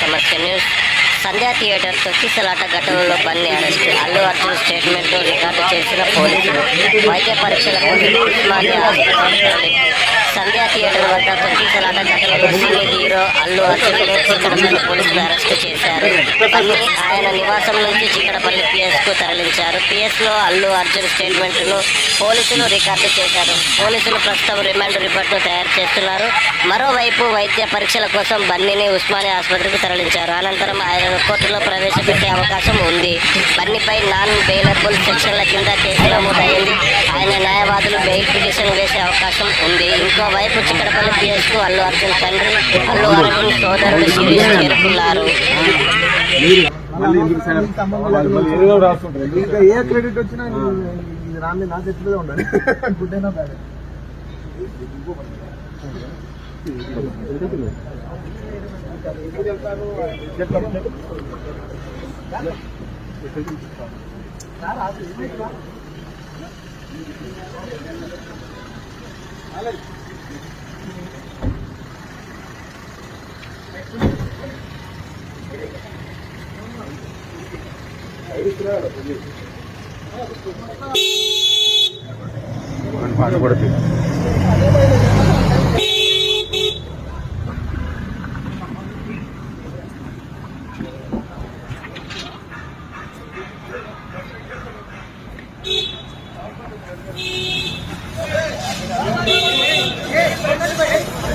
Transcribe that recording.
సమస్య న్యూస్ సంధ్యా థియేటర్ తొక్కిసలాట ఘటనలో బంది arrest. Allu Arjun statement record చేసిన పోలీసులు వైద్య పరీక్షలకు ఉస్మానియా సంధ్యా థియేటర్ వద్ద తొక్కిసలాట ఘటనలో సినీ హీరో అల్లు అర్జున్ చిక్కడపల్లి పోలీసులు అరెస్ట్ చేశారు. ఆయన నివాసం నుంచి చిక్కడపల్లి పిఎస్కు తరలించారు. పిఎస్లో అల్లు అర్జున్ స్టేట్మెంట్ను పోలీసులు రికార్డు చేశారు. పోలీసులు ప్రస్తుతం రిమాండ్ రిపోర్ట్ను తయారు చేస్తున్నారు. మరోవైపు వైద్య పరీక్షల కోసం బన్నీని ఉస్మానియా ఆసుపత్రికి తరలించారు. అనంతరం ఆయనను కోర్టులో ప్రవేశపెట్టే అవకాశం ఉంది. బన్నీపై నాన్ బెయిలబుల్ సెక్షన్ల కింద కేసు నమోదైంది. ఆయన న్యాయవాదులు బెయిల్ పిటిషన్ వేసే అవకాశం ఉంది. ఇంకోవైపు చిక్కడపల్లి పిఎస్ అల్లు అర్జున్ తండ్రి అల్లు అర్జున్ సోదరుడు శిరీష్ చేరుకున్నారు. ఏ క్రెడిట్ వచ్చినా నా చేతిలో ఉండాలి. గుడ్ అయినా బ్యాడ్ పాట కూడా తీయ్.